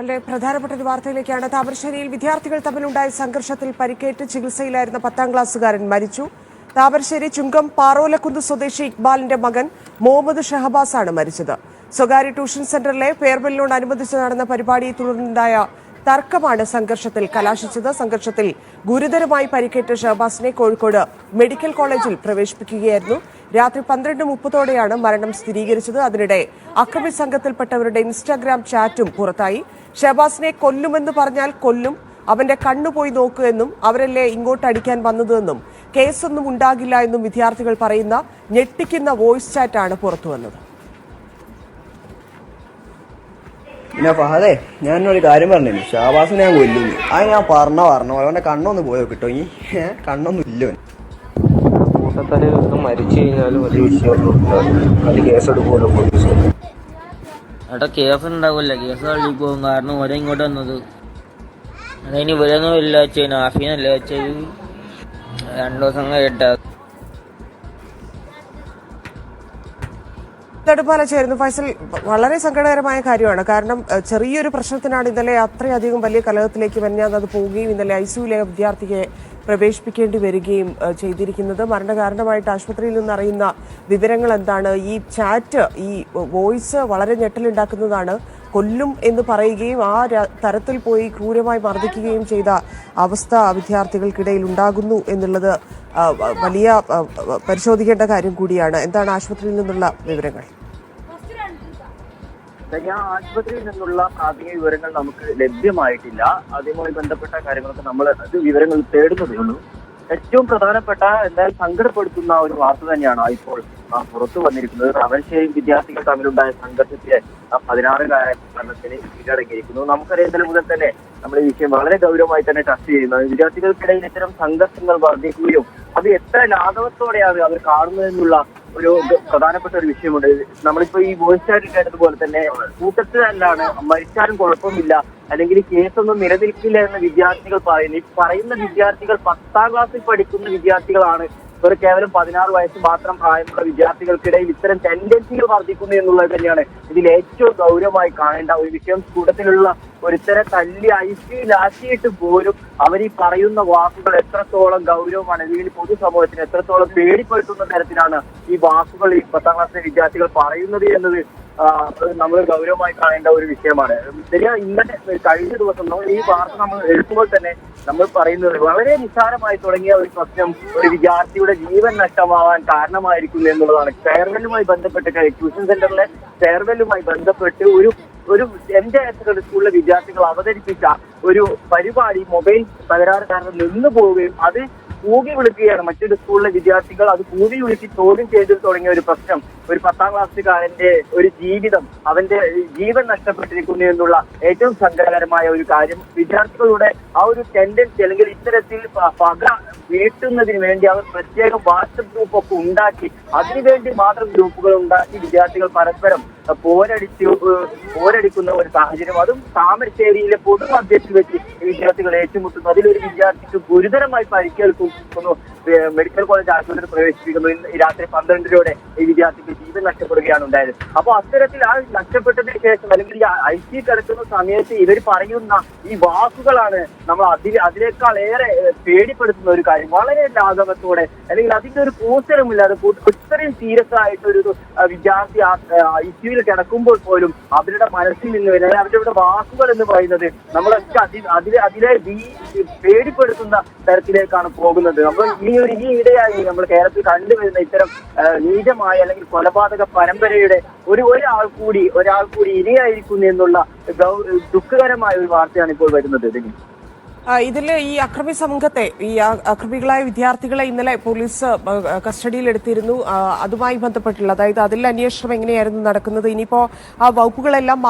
വളരെ പ്രധാനപ്പെട്ട ഒരു വാർത്തയിലേക്കാണ്. താമരശ്ശേരിയിൽ വിദ്യാർത്ഥികൾ തമ്മിലുണ്ടായ സംഘർഷത്തിൽ പരിക്കേറ്റ് ചികിത്സയിലായിരുന്ന പത്താം ക്ലാസ്സുകാരൻ മരിച്ചു. താമരശ്ശേരി ചുങ്കം പാറോലക്കുന്ന് സ്വദേശി ഇക്ബാലിന്റെ മകൻ മുഹമ്മദ് ഷഹബാസ് ആണ് മരിച്ചത്. സ്വകാര്യ ട്യൂഷൻ സെന്ററിലെ ഫെയർവെല്ലിനോടനുബന്ധിച്ച് നടന്ന പരിപാടിയെ തുടർന്നുണ്ടായ തർക്കമാണ് സംഘർഷത്തിൽ കലാശിച്ചത്. സംഘർഷത്തിൽ ഗുരുതരമായി പരിക്കേറ്റ ഷഹബാസിനെ കോഴിക്കോട് മെഡിക്കൽ കോളേജിൽ പ്രവേശിപ്പിക്കുകയായിരുന്നു. രാത്രി പന്ത്രണ്ട് മുപ്പതോടെയാണ് മരണം സ്ഥിരീകരിച്ചത്. അതിനിടെ അക്രമി സംഘത്തിൽപ്പെട്ടവരുടെ ഇൻസ്റ്റാഗ്രാം ചാറ്റും പുറത്തായി. ഷഹബാസിനെ കൊല്ലുമെന്ന് പറഞ്ഞാൽ കൊല്ലും അവന്റെ കണ്ണുപോയി നോക്കുമെന്നും അവരല്ലേ ഇങ്ങോട്ട് അടിക്കാൻ വന്നതെന്നും കേസൊന്നും ഉണ്ടാകില്ല എന്നും വിദ്യാർത്ഥികൾ പറയുന്ന ഞെട്ടിക്കുന്ന വോയിസ് ചാറ്റാണ് പുറത്തുവന്നത്. പിന്നെ ഫഹദേ ഞാൻ എന്നൊരു കാര്യം പറഞ്ഞു ഷാബാസ് ഞാൻ കൊല്ലുന്നു അത് ഞാൻ പറഞ്ഞ പറഞ്ഞു അവന്റെ കണ്ണൊന്ന് പോയോ കിട്ടോ ഇനി. കണ്ണൊന്നും ഇല്ല അവന്. കൂട്ടത്തൽ ഒന്ന് മരിച്ചു കഴിഞ്ഞാലും വലിയ വിഷയമൊന്നും അത് കേസെടുക്കുമല്ലോ പോലീസ് അവിടെ കേസ് ഉണ്ടാവില്ല കേസ് തള്ളി പോകും. കാരണം ഒരേ ഇങ്ങോട്ട് വന്നത്. അതിന് ഇവരൊന്നും ഇല്ല വെച്ചു ആഫീനല്ല വെച്ചത്. രണ്ടു ദിവസം കേട്ട തടുപ്പാല ചേരുന്നു. ഫൈസൽ വളരെ സങ്കടകരമായ കാര്യമാണ്. കാരണം ചെറിയൊരു പ്രശ്നത്തിനാണ് ഇന്നലെ അത്രയധികം വലിയ കലഹത്തിലേക്ക് വന്നാൽ അത് പോവുകയും ഇന്നലെ ഐസിയുലെ വിദ്യാർത്ഥിയെ പ്രവേശിപ്പിക്കേണ്ടി വരികയും ചെയ്തിരിക്കുന്നത്. മരണകാരണമായിട്ട് ആശുപത്രിയിൽ നിന്ന് അറിയുന്ന വിവരങ്ങൾ എന്താണ്? ഈ ചാറ്റ് ഈ വോയിസ് വളരെ ഞെട്ടലുണ്ടാക്കുന്നതാണ്. കൊല്ലും എന്ന് പറയുകയും ആ തരത്തിൽ പോയി ക്രൂരമായി മർദ്ദിക്കുകയും ചെയ്ത അവസ്ഥ വിദ്യാർത്ഥികൾക്കിടയിൽ ഉണ്ടാകുന്നു എന്നുള്ളത് വലിയ പരിശോധിക്കേണ്ട കാര്യം കൂടിയാണ്. എന്താണ് ആശുപത്രിയിൽ നിന്നുള്ള വിവരങ്ങൾ? ആശുപത്രിയിൽ നിന്നുള്ള പ്രാഥമിക വിവരങ്ങൾ നമുക്ക് ലഭ്യമായിട്ടില്ല. അതുമായി ബന്ധപ്പെട്ട കാര്യങ്ങളൊക്കെ നമ്മൾ വിവരങ്ങൾ തേടുന്നതേ ഉള്ളൂ. ഏറ്റവും പ്രധാനപ്പെട്ട എന്തായാലും സങ്കടപ്പെടുത്തുന്ന ഒരു വാർത്ത തന്നെയാണ് ഇപ്പോൾ പുറത്തു വന്നിരിക്കുന്നത്? തമിഴ്ശേരിയും വിദ്യാർത്ഥികൾ തമ്മിലുണ്ടായ സംഘർഷത്തിലെ ആ പതിനാറ് മരണത്തിന് കീഴടങ്ങിയിരിക്കുന്നു. നമുക്കറിയാം ഇന്നലെ മുതൽ തന്നെ നമ്മൾ ഈ വിഷയം വളരെ ഗൗരവമായി തന്നെ ചർച്ച ചെയ്യുന്നത് വിദ്യാർത്ഥികൾക്കിടയിൽ ഇത്തരം സംഘർഷങ്ങൾ വർദ്ധിക്കുകയും അത് എത്ര ലാഘവത്തോടെയാണ് അവർ കാണുന്നതെന്നുള്ള ഒരു പ്രധാനപ്പെട്ട ഒരു വിഷയമുണ്ട്. നമ്മളിപ്പോ ഈ വോയിസ് ചാറ്റ് കേട്ടതുപോലെ തന്നെ കൂട്ടത്തിലല്ലാണ് മരിച്ചാലും കുഴപ്പമില്ല. അല്ലെങ്കിൽ കേസൊന്നും നിലനിൽക്കില്ല എന്ന് വിദ്യാർത്ഥികൾ പറയുന്നു ഈ പറയുന്ന വിദ്യാർത്ഥികൾ പത്താം ക്ലാസ്സിൽ പഠിക്കുന്ന വിദ്യാർത്ഥികളാണ് ഇവർ കേവലം പതിനാറ് വയസ്സ് മാത്രം പ്രായമുള്ള വിദ്യാർത്ഥികൾക്കിടയിൽ ഇത്തരം ടെൻഡൻസികൾ വർദ്ധിക്കുന്നു എന്നുള്ളത് തന്നെയാണ് ഇതിൽ ഏറ്റവും ഗൗരവമായി കാണേണ്ട ഒരു വിഷയം. കൂട്ടത്തിലുള്ള ഒരുത്തരെ തല്ലി ഐസിയിലാക്കിയിട്ട് പോലും അവർ ഈ പറയുന്ന വാക്കുകൾ എത്രത്തോളം ഗൗരവമാണ് അല്ലെങ്കിൽ പൊതുസമൂഹത്തിന് എത്രത്തോളം പേടിപ്പെടുത്തുന്ന തരത്തിലാണ് ഈ വാക്കുകൾ ഈ പത്താം ക്ലാസ്സിലെ വിദ്യാർത്ഥികൾ പറയുന്നത് എന്നത് നമ്മൾ ഗൗരവമായി കാണേണ്ട ഒരു വിഷയമാണ്. ഇന്നലെ കഴിഞ്ഞ ദിവസം നമ്മൾ ഈ വാർത്ത നമ്മൾ എഴുതുമ്പോൾ തന്നെ നമ്മൾ പറയുന്നത് വളരെ നിസ്സാരമായി തുടങ്ങിയ ഒരു പ്രശ്നം ഒരു വിദ്യാർത്ഥിയുടെ ജീവൻ നഷ്ടമാവാൻ കാരണമായിരിക്കുന്നു എന്നുള്ളതാണ്. ഫെയർവെല്ലുമായി ബന്ധപ്പെട്ട് ട്യൂഷൻ സെന്ററിലെ ഫെയർവെല്ലുമായി ബന്ധപ്പെട്ട് ഒരു ഒരു എന്റെ സ്കൂളിലെ വിദ്യാർത്ഥികൾ അവതരിപ്പിച്ച ഒരു പരിപാടി മൊബൈൽ തകരാറ് കാരണം നിന്നു പോവുകയും അത് കൂകി വിളിക്കുകയാണ്. മറ്റൊരു സ്കൂളിലെ വിദ്യാർത്ഥികൾ അത് കൂകി വിളിച്ച് ചോദ്യം ചെയ്തു തുടങ്ങിയ ഒരു പ്രശ്നം. ഒരു പത്താം ക്ലാസ്സുകാരന്റെ ഒരു ജീവിതം അവന്റെ ജീവൻ നഷ്ടപ്പെട്ടിരിക്കുന്നു എന്നുള്ള ഏറ്റവും സങ്കടകരമായ ഒരു കാര്യം. വിദ്യാർത്ഥികളുടെ ആ ഒരു ടെൻഡൻസി അല്ലെങ്കിൽ ഇത്തരത്തിൽ പക വീട്ടുന്നതിന് വേണ്ടി അവർ പ്രത്യേകം വാട്സപ്പ് ഗ്രൂപ്പ് ഒക്കെ ഉണ്ടാക്കി. അതിനുവേണ്ടി മാത്രം ഗ്രൂപ്പുകൾ ഉണ്ടാക്കി വിദ്യാർത്ഥികൾ പരസ്പരം പോരടിച്ച് പോരടിക്കുന്ന ഒരു സാഹചര്യം. അതും താമരശ്ശേരിയിലെ പൊതു പൊതുമധ്യത്തിൽ വെച്ച് വിദ്യാർത്ഥികൾ ഏറ്റുമുട്ടുന്നു. അതിലൊരു വിദ്യാർത്ഥിക്ക് ഗുരുതരമായി പരിക്കേൽക്കുന്നു. മെഡിക്കൽ കോളേജ് ആശുപത്രി പ്രവേശിപ്പിക്കുന്നു രാത്രി പന്ത്രണ്ടരയോടെ ഈ വിദ്യാർത്ഥിക്ക് ജീവൻ നഷ്ടപ്പെടുകയാണ് ഉണ്ടായത്. അപ്പൊ അത്തരത്തിൽ ആ നഷ്ടപ്പെട്ടതിന് ശേഷം അല്ലെങ്കിൽ ഐ സി കിടക്കുന്ന സമയത്ത് ഇവർ പറയുന്ന ഈ വാക്കുകളാണ് നമ്മൾ അതിൽ അതിനേക്കാൾ ഏറെ പേടിപ്പെടുത്തുന്ന ഒരു കാര്യം. വളരെ ലാഘവത്തോടെ അല്ലെങ്കിൽ അതിന്റെ ഒരു കൂസരമില്ലാതെ ഇത്രയും സീരിയസ് ആയിട്ടൊരു വിദ്യാർത്ഥി ഐ സിയുയിൽ കിടക്കുമ്പോൾ പോലും അവരുടെ മനസ്സിൽ നിന്ന് വരുന്ന അവരുടെ വാക്കുകൾ എന്ന് പറയുന്നത് നമ്മളൊക്കെ അതിൽ അതിലെ ഭീ- പേടിപ്പെടുത്തുന്ന തരത്തിലേക്കാണ് പോകുന്നത്. നമ്മൾ ഈ ഒരു ഈ ഇടയായി നമ്മൾ കേരളത്തിൽ കണ്ടുവരുന്ന ഇത്തരം നീചമായ അല്ലെങ്കിൽ കൊലപാതക പരമ്പരയുടെ ഒരു ഒരാൾ കൂടി ഒരാൾ കൂടി ഇരയായിരിക്കുന്നു എന്നുള്ള ദുഃഖകരമായ ഒരു വാർത്തയാണ് ഇപ്പോൾ വരുന്നത്. ഇതിന് ആ, ഇതിൽ ഈ അക്രമി സമൂഹത്തെ ഈ അക്രമികളായ വിദ്യാർത്ഥികളെ ഇന്നലെ പോലീസ് കസ്റ്റഡിയിൽ എടുത്തിരുന്നു. അതുമായി ബന്ധപ്പെട്ടുള്ള അതായത് അതിൽ അന്വേഷണം എങ്ങനെയായിരുന്നു നടക്കുന്നത് ഇനിയിപ്പോ ആ വകുപ്പുകളെല്ലാം